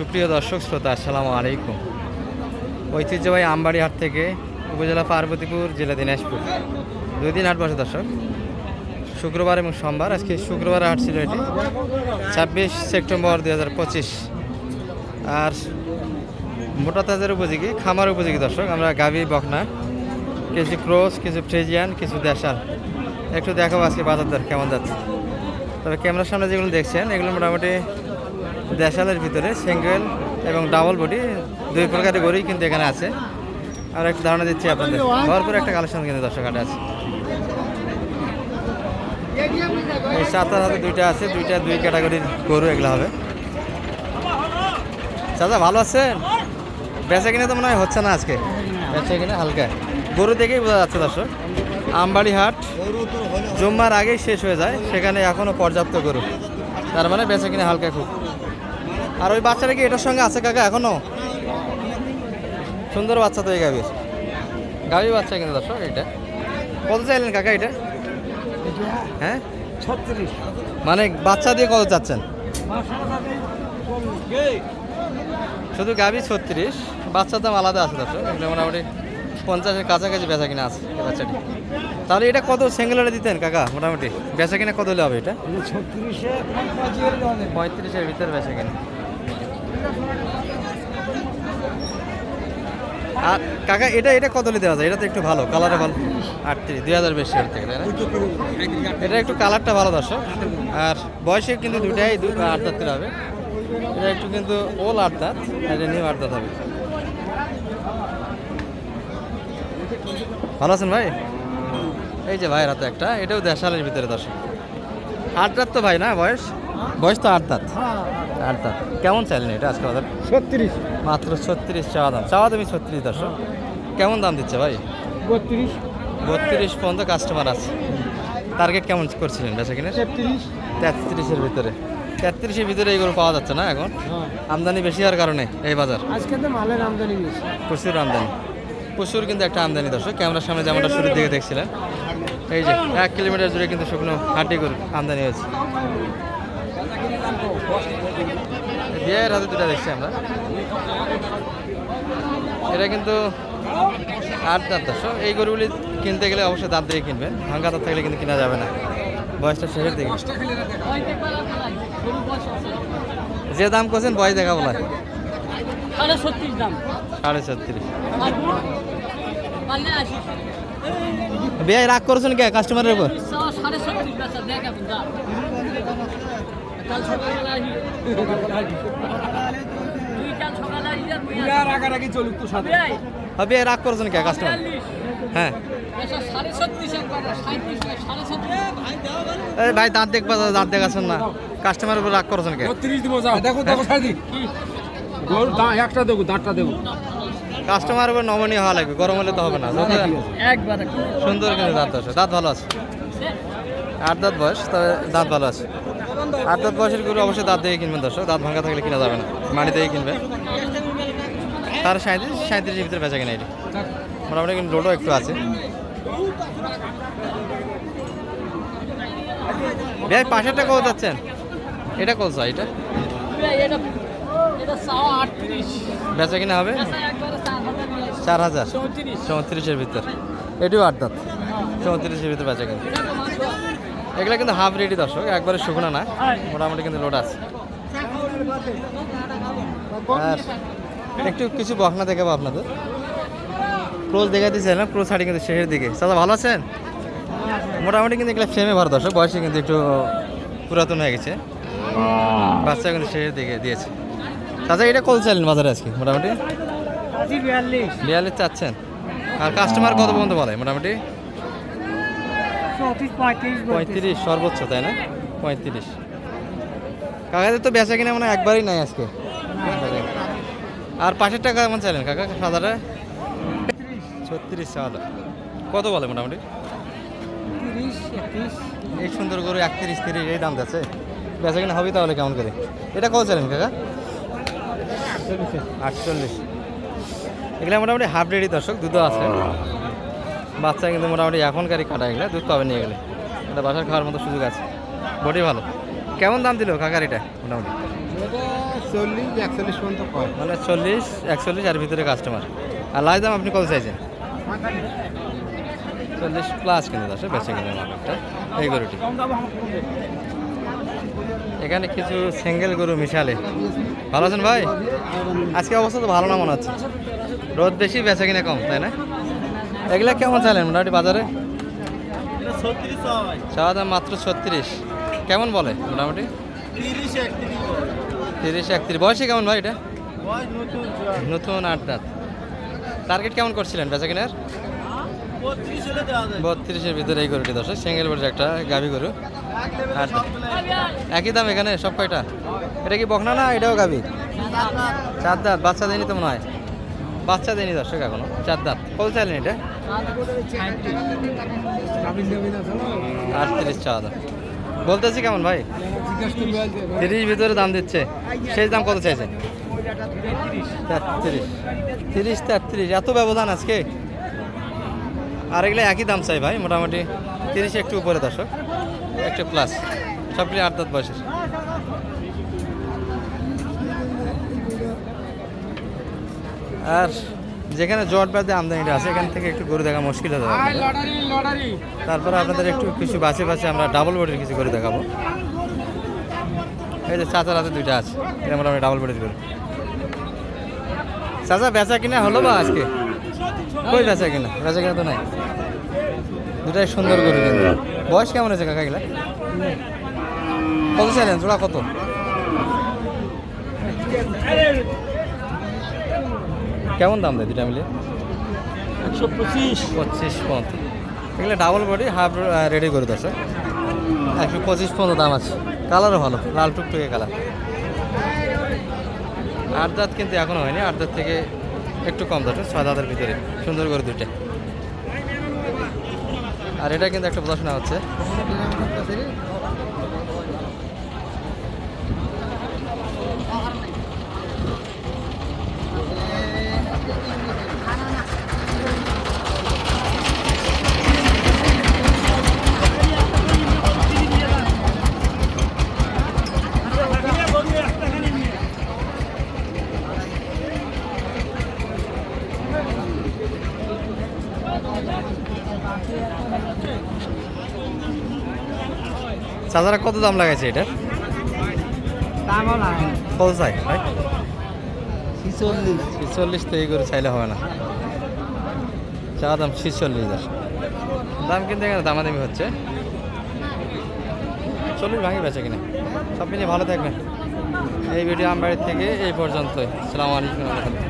সুপ্রিয় দর্শক, শ্রোতা, আসসালামু আলাইকুম। ঐতিহ্যবাহী আমবাড়িহাট থেকে উপজেলা পার্বতীপুর, জেলা দিনাজপুর। দুই দিন হাট বসে দর্শক, শুক্রবার এবং সোমবার, আজকে শুক্রবার হাট ছিল এটি, ছাব্বিশ সেপ্টেম্বর দুই হাজার পঁচিশ। আর মোটা তাজের উপযোগী, খামার উপযোগী দর্শক, আমরা গাভী, বকনা, কিছু ক্রোস, কিছু ফ্রেজিয়ান, কিছু দেশাল। একটু দেখাবো আজকে বাজার দর কেমন যাচ্ছে। তবে ক্যামেরার সামনে যেগুলো দেখছেন, এগুলো মোটামুটি দেশালের ভিতরে সিঙ্গেল এবং ডাবল বডি দুই প্রকারের গরুই কিন্তু এখানে আছে। আর একটা ধারণা দিচ্ছি আপনাদের, ভরপুর একটা কালেকশন কিন্তু দর্শক হাটে আছে। এই সাতার হাতে দুইটা আছে, দুইটা দুই ক্যাটাগরির গরু এগুলো হবে। চাচা, ভালো আছেন? বেচা কিনে তো মনে হয় হচ্ছে না আজকে? বেচা কিনে হালকা। গরু দেখেই বোঝা যাচ্ছে দর্শক, আমবাড়ি হাট জুম্মার আগেই শেষ হয়ে যায়, সেখানে এখনও পর্যাপ্ত গরু। তার মানে বেচা কিনে হালকা খুব। আর ওই বাচ্চাটা কি এটার সঙ্গে আছে কাকা এখনও? সুন্দর বাচ্চা তো এই গাভীর। গাভী বাচ্চা কিন্তু দর্শক এটা কত চাইলেন কাকা এটা? হ্যাঁ? ছত্রিশ মানে বাচ্চা দিয়ে কত চাচ্ছেন? শুধু গাভী ছত্রিশ বাচ্চার দাম আলাদা আছে দর্শক এগুলো মোটামুটি পঞ্চাশের কাছাকাছি বেচা কিনা আছে এই বাচ্চাটি। তাহলে এটা কত সিঙ্গেলটা দিতেন কাকা মোটামুটি? বেচা কিনা কত হলে হবে এটা? ছত্রিশে পঁয়ত্রিশের ভিতরে বেচা কিনা। আর কাকা, এটা এটা কত দেওয়া যায়? এটা তো একটু ভালো কালারে ভালো। আটত্রিশ, দুই হাজার বেশি থেকে এটা একটু কালারটা ভালো, দর্শক। আর বয়সে কিন্তু দুটাই দু আট দাঁত করে হবে। এটা একটু কিন্তু ওল আট এটা নিউ আট দাঁত হবে। ভালো আছেন ভাই? এই যে ভাইয়ের হাতে একটা, এটাও দেড় ভিতরে, দর্শক। আট দাঁত তো ভাই না, বয়স? বয়স তো আট দাঁত। আট দাঁত। কেমন চাইলেন এটা আজকে বাজার? ছত্রিশ। মাত্র ছত্রিশ চাওয়া দাম। চাওয়া দামি ছত্রিশ দর্শক। কেমন দাম দিচ্ছে ভাই? বত্রিশ। বত্রিশ পর্যন্ত কাস্টমার আছে। টার্গেট কেমন করছিলেন বেচা কিনে? তেত্রিশ। তেত্রিশের ভিতরে। তেত্রিশের ভিতরে এইগুলো পাওয়া যাচ্ছে না এখন? হ্যাঁ। আমদানি বেশি হওয়ার কারণে এই বাজার? আজকে তো মালের আমদানি বেশি। প্রচুর আমদানি। প্রচুর কিন্তু একটা আমদানি দর্শক। ক্যামেরার সামনে যেমনটা শুরুর দিকে দেখছিলেন। এই যে এক কিলোমিটার জুড়ে কিন্তু শুকনো হাড্ডি গরু আমদানি হয়েছে। বিয়ের হাতে দুটা দেখছি আমরা। এটা কিন্তু আট দাঁত দর্শক এই গরুগুলি কিনতে গেলে অবশ্যই দাঁত দিয়ে কিনবেন ভাঙ্গা দাঁত থাকলে কিন্তু কিনা যাবে না বয়সটা শেষের দিকে। যে দাম করছেন বয়স দেখা বলা সাড়ে ছত্রিশ বিয়ে রাগ করেছেন কে কাস্টমারের উপর? সাড়ে ছত্রিশ বেচা দেখ এখন যা কাল সকালে আসি তুই কাল সকালে আসি আর তুই আসি। রাগারাগি চলুক তো সাথে হবে রাগ করেছেন কে কাস্টমার হ্যাঁ ভাই দাঁত দেখবা দাঁত দেখাচ্ছেন না। কাস্টমারের উপর রাগ করেছেন কে ছত্রিশ দিব যাও। দেখো দেখো গরু দা একটা দেবো দাঁতটা দেবো কাস্টমারের উপর নমনীয় হওয়া লাগবে গরম হলে তো হবে না সুন্দর কিন্তু দাঁত আছে দাঁত ভালো আছে। আট দাঁত বয়স তবে দাঁত ভালো আছে। আট দাঁত বয়সের গরু অবশ্যই দাঁত দিয়ে কিনবেন দর্শক দাঁত ভাঙা থাকলে কিনা যাবে না মাটি দিয়ে কিনবেন তার সাঁত্রিশ সাঁত্রিশের ভিতরে বেচা কিনা এটি। মোটামুটি কিন্তু লোডও একটু আছে। ভাই পাশেরটা কত যাচ্ছেন এটা কত চাই এটা? বেচা কিনা হবে? চার হাজার। চৌত্রিশের ভিতর। এটিও আট দাঁত। চৌত্রিশের ভিতরে বেচা কিনা। এগুলো কিন্তু হাফ রেডি দর্শক একবারে শুকনো না মোটামুটি কিন্তু লোড আছে। আর একটু কিছু বকনা দেখাবো আপনাদের। ক্রোজ দেখাতে চাইলাম ক্রোজ শাড়ি কিন্তু শেষের দিকে। দাদা ভালো আছেন? মোটামুটি কিন্তু এগুলো ফ্রেমে ভরা দর্শক বয়সে কিন্তু একটু পুরাতন হয়ে গেছে। বাচ্চা কিন্তু শেষের দিকে দিয়েছে। দাদা এটা কত চাইলেন বাজারে আজকে মোটামুটি? বিয়াল্লিশ। চাচ্ছেন। আর কাস্টমার কত পর্যন্ত বলে মোটামুটি? পঁয়ত্রিশ পঁয়ত্রিশ সর্বোচ্চ তাই না? পঁয়ত্রিশ। কাকাদের তো বেচা কিনা মানে একবারই নাই আজকে। আর পাশের টাকা কেমন চাইলেন কাকা? সাদাটা? ছত্রিশ সাদা। কত বলে মোটামুটি? তিরিশ একত্রিশ। এই সুন্দর করে একত্রিশ তিরিশ এই দাম যাচ্ছে। বেচা কিনা হবে তাহলে কেমন করে? এটা কত চাইলেন কাকা? আটচল্লিশ। এগুলো মোটামুটি হাফ রেডি দর্শক দুধও আছে। বাচ্চা কিন্তু মোটামুটি এখনকারই কাটা এগুলো, দুধ পাবে নিয়ে গেলে। এটা বাসার খাওয়ার মতো সুযোগ আছে। বডি ভালো। কেমন দাম দিল কাকার এটা মোটামুটি? চল্লিশ একচল্লিশ মানে চল্লিশ, একচল্লিশ আর ভিতরে কাস্টমার আর লাইভ দাম আপনি কত চাইছেন? চল্লিশ প্লাস কিন্তু দশ বেঁচে কিনে এই গরুটি। এখানে কিছু সিঙ্গেল গরু মিশালে। ভালো আছেন ভাই? আজকে অবস্থা তো ভালো না মনে হচ্ছে। রোদ বেশি, বেচা কিনা কম, তাই না? এগুলা কেমন চাইলেন? মোটামুটি বাজারে? চাওয়া দাম মাত্র ছত্রিশ। কেমন বলে মোটামুটি? তিরিশ একত্রিশ বয়সে কেমন ভাই এটা? নতুন আট দাঁত। টার্গেট কেমন করছিলেন বেচা কিনার? বত্রিশের ভিতরে এই গরুটি দশ সিঙ্গেল বড় একটা গাভি গরু। আট। একই দাম এখানে? সব কয়টা? এটা কি বকনা না এটাও গাভি? চার দাঁত। বাচ্চা দেয়নি তো মনে হয়? বাচ্চা দেয়নি দর্শক এখনও। চার দাঁত। কত চাইলেন এটা? আটত্রিশ চাওয়া বলতেছি কেমন ভাই? তিরিশ ভিতরে দাম দিচ্ছে। সেই দাম কত চাইছে? তিরিশ, তেত্রিশ। এত ব্যবধান আজকে? আর এগুলো একই দাম চাই ভাই, মোটামুটি। তিরিশ একটু উপরে, দর্শক। একটু প্লাস সবগুলি আট দাঁত বয়সের। আর যেখানে জট বাদে আমদানিটা আছে এখান থেকে একটু গরু দেখা মুশকিল হয়ে লটারি তারপরে আপনাদের একটু কিছু বাছে বাছে আমরা ডাবল বডির কিছু করে দেখাবো। এই যে চাচার হাতে দুইটা আছে এটা মোটামুটি ডাবল বডির করে চাচা বেচা কিনা হলো বা আজকে? কই বেচা কিনা? বেচা কিনা তো নাই। দুটাই সুন্দর গরু কিন্তু। বয়স কেমন হয়েছে কাকা এগুলা? কত চাইলেন? জোড়া কত? কেমন দাম দেয় দুটা মিলে একশো পঁচিশ। পঁচিশ পর্যন্ত। এগুলো ডাবল বডি হাফ রেডি করে দিচ্ছে একশো পঁচিশ পর্যন্ত দাম আছে। কালারও ভালো লাল টুকটুকে কালার আট দাঁত কিন্তু এখনও হয়নি আট দাঁত থেকে একটু কম দাঁত ছয় দাঁতের ভিতরে। সুন্দর করে দুইটা। আর এটা কিন্তু একটা প্রদর্শনা হচ্ছে চাচারা কত দাম লাগাইছে এটা কত চাই ভাই? ছিচল্লিশ। তো এই করে চাইলে হবে না। চা দাম ছিচল্লিশ হাজার। দাম কিন্তু এখানে দামাদামি হচ্ছে। চল্লিশ ভাঙি বেচে কিনা। সব মিলিয়ে ভালো থাকবেন। এই ভিডিও আমবাড়ির থেকে এই পর্যন্তই। সালাম আলাইকুম। রহমতুল্লাহ